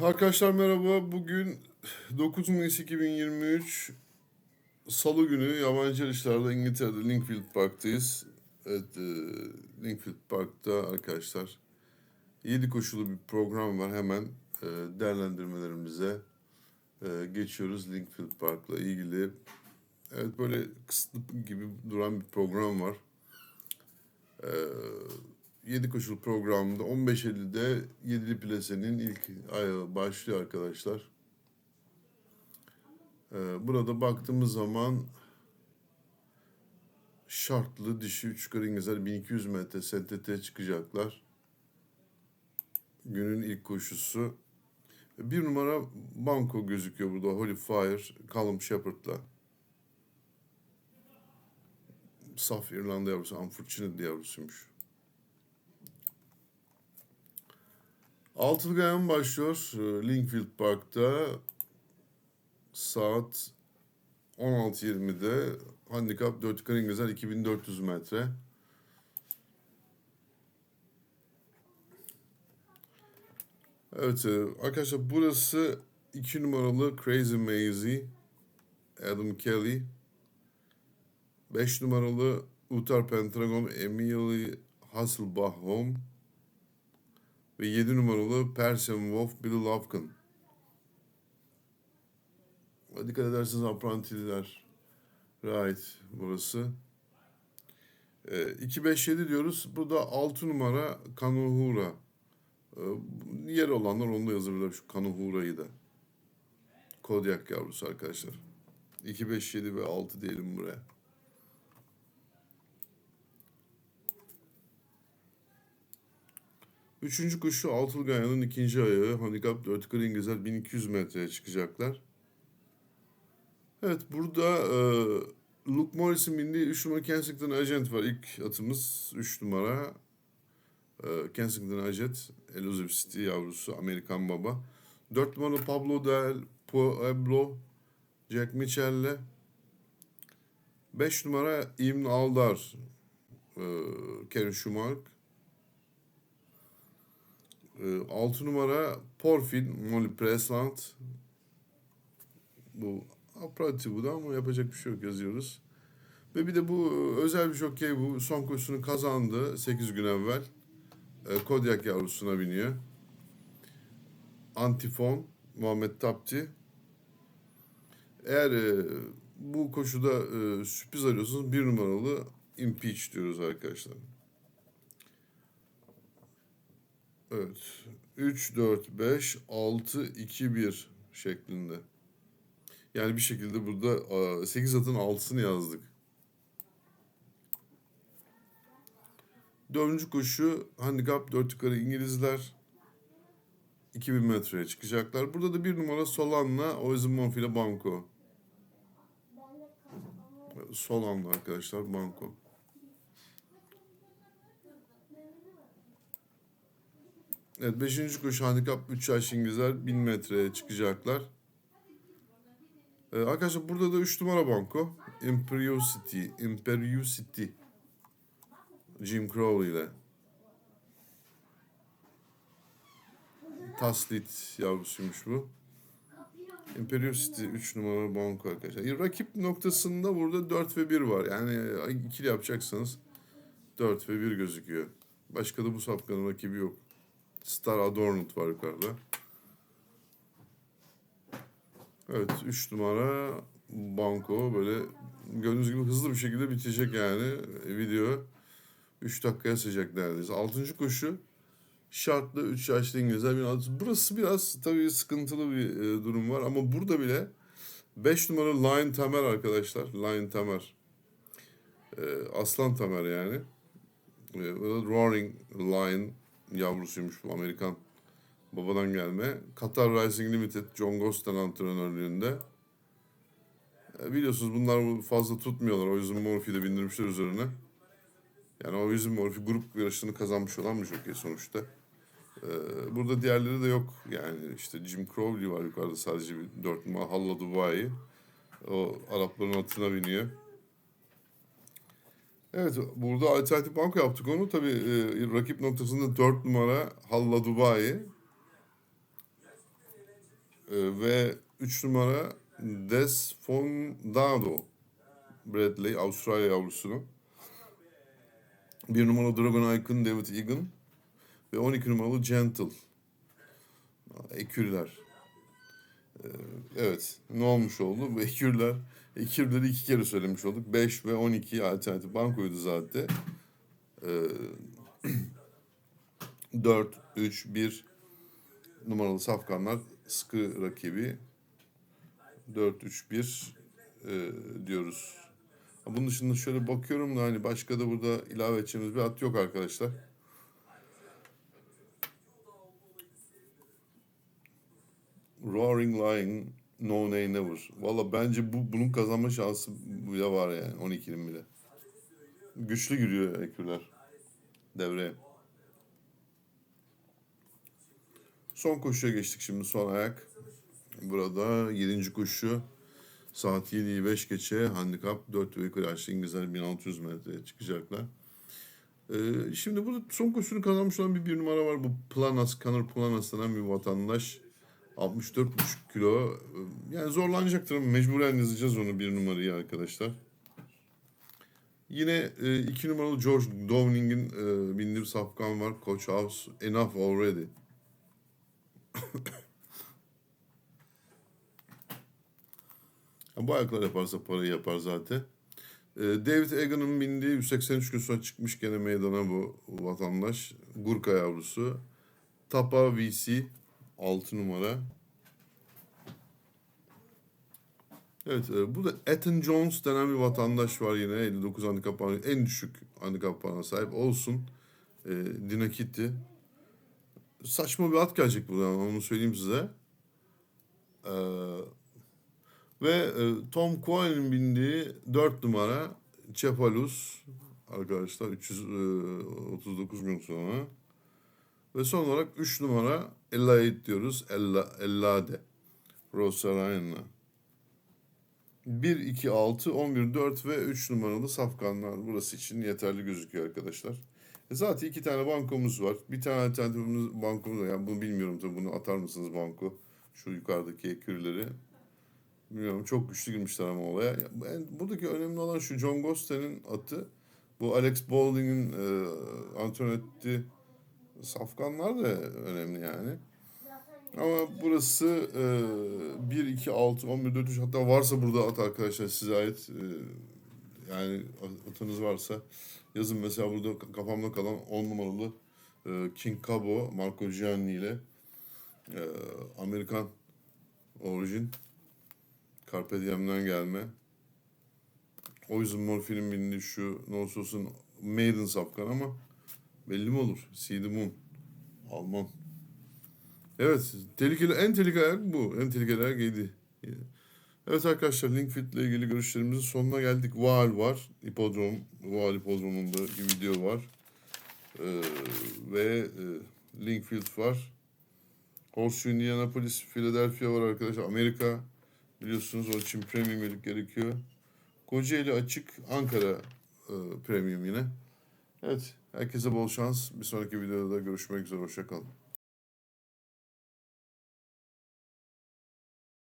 Arkadaşlar merhaba. Bugün 9 Mayıs 2023 Salı günü yabancı yarışlarda İngiltere'de Linkfield Park'tayız. Evet, e, Linkfield Park'ta arkadaşlar 7 koşulu bir program var. Hemen e, değerlendirmelerimize e, geçiyoruz Linkfield Park'la ilgili. Evet böyle kısıtlı gibi duran bir program var. E, 7 koşul programında 15 Eylül'de 7'li plasenin ilk ayağı başlıyor arkadaşlar. Ee, burada baktığımız zaman şartlı dişi 3 İngilizler 1200 metre STT çıkacaklar. Günün ilk koşusu. Bir numara Banko gözüküyor burada. Holy Fire, Callum Shepard'la. Saf İrlanda yavrusu, Unfortunate yavrusuymuş. Altılı Gayan başlıyor e, Linkfield Park'ta. Saat 16.20'de handikap 4 yukarı İngilizler 2400 metre. Evet e, arkadaşlar burası 2 numaralı Crazy Maisie Adam Kelly. 5 numaralı Uttar Pentagon Emily Hasselbachholm ve 7 numaralı Persian Wolf Billy Lofkin. Dikkat ederseniz aprantililer. Right burası. E, 2-5-7 diyoruz. Bu da 6 numara Kanuhura. E, yer olanlar onu da yazabilir şu Kanuhura'yı da. Kodyak yavrusu arkadaşlar. 2, 5, 7 ve 6 diyelim buraya. Üçüncü koşu Altılı ikinci ayağı. Handikap 4 yukarı İngilizler 1200 metreye çıkacaklar. Evet burada e, Luke Morris'in bindiği 3 numara Kensington Agent var. İlk atımız 3 numara. E, Kensington Agent, Elizabeth City yavrusu, Amerikan baba. 4 numara Pablo Del Pueblo, Jack Mitchell'le. 5 numara Ibn Aldar, e, Karen Schumacher. 6 numara Porfin Molly Presland. Bu aparatif bu da ama yapacak bir şey yok yazıyoruz. Ve bir de bu e, özel bir jokey bu son koşusunu kazandı 8 gün evvel. E, Kodyak yavrusuna biniyor. Antifon Muhammed Tapti. Eğer e, bu koşuda e, sürpriz arıyorsanız bir numaralı impeach diyoruz arkadaşlar. Evet. 3, 4, 5, 6, 2, 1 şeklinde. Yani bir şekilde burada 8 atın 6'sını yazdık. Dördüncü koşu handikap 4 yukarı İngilizler 2000 metreye çıkacaklar. Burada da bir numara Solan'la Oizimov ile Banko. Solan'la arkadaşlar Banko. Evet 5. koşu handikap 3 yaş İngilizler 1000 metreye çıkacaklar. Ee, arkadaşlar burada da 3 numara banko. Imperiosity. Imperiosity. Jim Crowley ile. Taslit yavrusuymuş bu. Imperiosity 3 numara banko arkadaşlar. Rakip noktasında burada 4 ve 1 var. Yani ikili yapacaksanız 4 ve 1 gözüküyor. Başka da bu sapkanın rakibi yok. Star Adorned var yukarıda. Evet 3 numara banko böyle gördüğünüz gibi hızlı bir şekilde bitecek yani video. 3 dakikaya sıcak neredeyse. 6. koşu şartlı 3 yaşlı İngilizler. Burası biraz tabii sıkıntılı bir e, durum var ama burada bile 5 numara Lion Tamer arkadaşlar. Lion Tamer. E, Aslan Tamer yani. E, Roaring Lion yavrusuymuş bu Amerikan babadan gelme. Qatar Rising Limited John Gostan antrenörlüğünde. E, biliyorsunuz bunlar fazla tutmuyorlar. O yüzden Morphy'yi de bindirmişler üzerine. Yani o yüzden Morphy grup yarışını kazanmış olan bir jockey sonuçta. E, burada diğerleri de yok. Yani işte Jim Crowley var yukarıda sadece bir dört numara Halla Dubai. O Arapların atına biniyor. Evet burada alternatif banko yaptık onu. Tabii e, rakip noktasında 4 numara Halla Dubai. ve 3 numara Desfondado Bradley Avustralya yavrusunu. 1 numaralı Dragon Icon David Egan ve 12 numaralı Gentle. Ekürler. Ee, Evet. Ne olmuş oldu? Bu ekürler, ekürleri iki kere söylemiş olduk. 5 ve 12 alternatif bankoydu zaten. Ee, 4, 3, 1 numaralı safkanlar sıkı rakibi. 4, 3, 1 e, diyoruz. Bunun dışında şöyle bakıyorum da hani başka da burada ilave edeceğimiz bir at yok arkadaşlar. Roaring Lion No Nay Never. Valla bence bu bunun kazanma şansı bile var yani 12'nin bile. Güçlü giriyor ekürler devreye. Son koşuya geçtik şimdi son ayak. Burada 7. koşu. Saat 7'yi 5 geçe handikap 4 ve kıraçlı İngilizler 1600 metreye çıkacaklar. Ee, şimdi burada son koşusunu kazanmış olan bir bir numara var. Bu Planas, Conor Planas denen bir vatandaş. 64,5 kilo. Yani zorlanacaktır ama mecburen yazacağız onu bir numarayı arkadaşlar. Yine e, iki numaralı George Downing'in e, bindiği bir safkan var. Coach House Enough Already. Bu ayaklar yaparsa parayı yapar zaten. E, David Egan'ın bindiği 183 gün sonra çıkmış gene meydana bu vatandaş. Gurka yavrusu. Tapa VC 6 numara. Evet, e, burada Ethan Jones denen bir vatandaş var yine 59 handikap puanı, en düşük handikap puanına sahip olsun. E, Dinakiti. Saçma bir at gelecek buradan onu söyleyeyim size. E, ve e, Tom Coyne'in bindiği 4 numara Cephalus arkadaşlar 339 gün sonra. Ve son olarak 3 numara Elaid diyoruz. Ella, Ellade. Rosa Ryan'la. 1, 2, 6, 11, 4 ve 3 numaralı safkanlar burası için yeterli gözüküyor arkadaşlar. E zaten iki tane bankomuz var. Bir tane alternatifimiz bankomuz var. Yani bunu bilmiyorum tabii bunu atar mısınız banko? Şu yukarıdaki ekürleri. Bilmiyorum çok güçlü girmişler ama olaya. Yani buradaki önemli olan şu John Gosten'in atı. Bu Alex Baldwin'in e, antrenör ettiği safkanlar da önemli yani. Ama burası e, 1, 2, 6, 11, 4, 3 hatta varsa burada at arkadaşlar size ait e, yani atınız varsa yazın mesela burada kafamda kalan 10 numaralı e, King Cabo Marco Gianni ile e, Amerikan orijin Carpe Diem'den gelme o yüzden morfinin bindiği şu Nosos'un Maiden safkan ama belli mi olur? See the Moon Alman Evet, tehlikeli en tehlikeli ayak bu. En tehlikeli ayak 7. Evet arkadaşlar Linkfit ile ilgili görüşlerimizin sonuna geldik. Vaal var. Hipodrom. Vaal hipodromunda bir video var. Ee, ve e, Linkfield var. Horseshoe Indianapolis, Philadelphia var arkadaşlar. Amerika biliyorsunuz onun için premium gerekiyor. Kocaeli açık, Ankara e, premium yine. Evet, herkese bol şans. Bir sonraki videoda görüşmek üzere. Hoşçakalın.